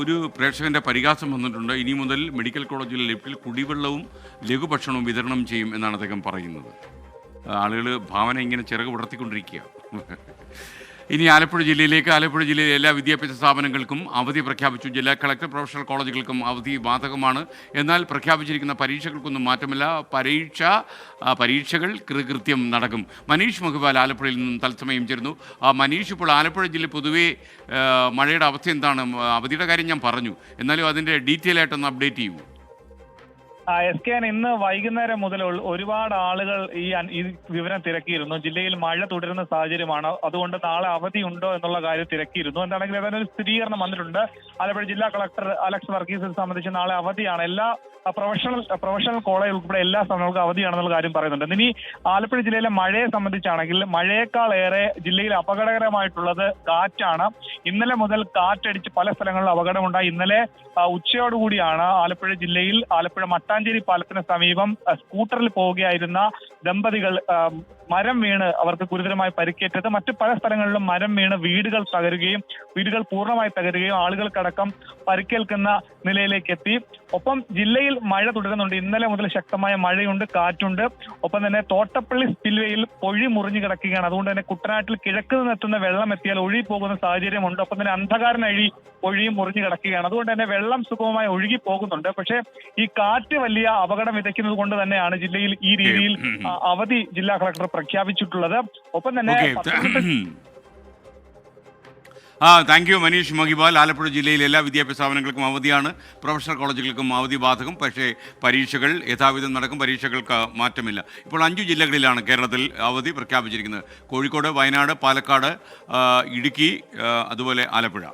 ഒരു പ്രേക്ഷകന്റെ പരിഹാസം വന്നിട്ടുണ്ട്. ഇനി മുതൽ മെഡിക്കൽ കോളേജിലെ ലിഫ്റ്റിൽ കുടിവെള്ളവും ലഘുഭക്ഷണവും വിതരണം ചെയ്യും എന്നാണ് അദ്ദേഹം പറയുന്നത്. ആളുകൾ ഭാവന ഇങ്ങനെ ചിറക് വിടർത്തിക്കൊണ്ടിരിക്കുക ഇനി ആലപ്പുഴ ജില്ലയിലേക്ക് ആലപ്പുഴ ജില്ലയിലെ എല്ലാ വിദ്യാഭ്യാസ സ്ഥാപനങ്ങൾക്കും അവധി പ്രഖ്യാപിച്ചു. ജില്ലാ കളക്ടർ പ്രൊഫഷണൽ കോളേജുകൾക്കും അവധി ബാധകമാണ്. എന്നാൽ പ്രഖ്യാപിച്ചിരിക്കുന്ന പരീക്ഷകൾക്കൊന്നും മാറ്റമില്ല. പരീക്ഷ പരീക്ഷകൾ കൃകൃത്യം നടക്കും. മനീഷ് മഹുബാൽ ആലപ്പുഴയിൽ നിന്നും തത്സമയം ചേരുന്നു. മനീഷ് ഇപ്പോൾ ആലപ്പുഴ ജില്ല പൊതുവേ മഴയുടെ അവസ്ഥ എന്താണ്? അവധിയുടെ കാര്യം ഞാൻ പറഞ്ഞു. എന്നാലും അതിന്റെ ഡീറ്റെയിൽ ആയിട്ടൊന്ന് അപ്ഡേറ്റ് ചെയ്യൂ. എസ് കെ ഇന്ന് വൈകുന്നേരം മുതൽ ഒരുപാട് ആളുകൾ ഈ ഈ വിവരം തിരക്കിയിരുന്നു. ജില്ലയിൽ മഴ തുടരുന്ന സാഹചര്യമാണ്. അതുകൊണ്ട് നാളെ അവധി ഉണ്ടോ എന്നുള്ള കാര്യം തിരക്കിയിരുന്നു. എന്താണെങ്കിലും ഒരു സ്ഥിരീകരണം വന്നിട്ടുണ്ട്. ആലപ്പുഴ ജില്ലാ കളക്ടർ അലക്സ് വർഗീസിനെ സംബന്ധിച്ച് നാളെ അവധിയാണ്. എല്ലാ പ്രൊഫഷണൽ പ്രൊഫഷണൽ കോളേജ് ഉൾപ്പെടെ എല്ലാ സ്ഥലങ്ങൾക്കും അവധിയാണെന്നുള്ള കാര്യം പറയുന്നുണ്ട്. ഇനി ആലപ്പുഴ ജില്ലയിലെ മഴയെ സംബന്ധിച്ചാണെങ്കിൽ മഴയേക്കാൾ ഏറെ ജില്ലയിൽ അപകടകരമായിട്ടുള്ളത് കാറ്റാണ്. ഇന്നലെ മുതൽ കാറ്റടിച്ച് പല സ്ഥലങ്ങളിലും അപകടമുണ്ടായി. ഇന്നലെ ഉച്ചയോടുകൂടിയാണ് ആലപ്പുഴ ജില്ലയിൽ ആലപ്പുഴ മട്ടാഞ്ചേരി പാലത്തിന് സമീപം സ്കൂട്ടറിൽ പോവുകയായിരുന്ന ദമ്പതികൾ മരം വീണ് അവർക്ക് ഗുരുതരമായി പരിക്കേറ്റത്. മറ്റു പല സ്ഥലങ്ങളിലും മരം വീണ് വീടുകൾ തകരുകയും വീടുകൾ പൂർണമായി തകരുകയും ആളുകൾക്കടക്കം പരിക്കേൽക്കുന്ന നിലയിലേക്ക് എത്തി ഒപ്പം ജില്ലയിൽ മഴ തുടരുന്നുണ്ട്. ഇന്നലെ മുതൽ ശക്തമായ മഴയുണ്ട് കാറ്റുണ്ട്. ഒപ്പം തന്നെ തോട്ടപ്പള്ളി സ്പിൽവേയിൽ പൊഴി മുറിഞ്ഞു കിടക്കുകയാണ്. അതുകൊണ്ട് തന്നെ കുട്ടനാട്ടിൽ കിഴക്ക് നിന്നെത്തുന്ന വെള്ളം എത്തിയാൽ ഒഴുകി പോകുന്ന സാഹചര്യമുണ്ട്. ഒപ്പം തന്നെ അന്ധകാരനഴി പൊഴിയും മുറിഞ്ഞു കിടക്കുകയാണ്. അതുകൊണ്ട് തന്നെ വെള്ളം സുഗമമായി ഒഴുകി പോകുന്നുണ്ട്. പക്ഷേ ഈ കാറ്റ് വലിയ അപകടം വിതയ്ക്കുന്നത് കൊണ്ട് തന്നെയാണ് ജില്ലയിൽ ഈ രീതിയിൽ അവധി ജില്ലാ കളക്ടർ പ്രഖ്യാപിച്ചിട്ടുള്ളത്. ഒപ്പം തന്നെ ആ താങ്ക് യു മനീഷ് മഹിബാൽ ആലപ്പുഴ ജില്ലയിലെ എല്ലാ വിദ്യാഭ്യാസ സ്ഥാപനങ്ങൾക്കും അവധിയാണ്. പ്രൊഫഷണൽ കോളേജുകൾക്കും അവധി ബാധകം. പക്ഷേ പരീക്ഷകൾ യഥാവിധം നടക്കും. പരീക്ഷകൾക്ക് മാറ്റമില്ല. ഇപ്പോൾ അഞ്ചു ജില്ലകളിലാണ് കേരളത്തിൽ അവധി പ്രഖ്യാപിച്ചിരിക്കുന്നത്. കോഴിക്കോട് വയനാട് പാലക്കാട് ഇടുക്കി അതുപോലെ ആലപ്പുഴ.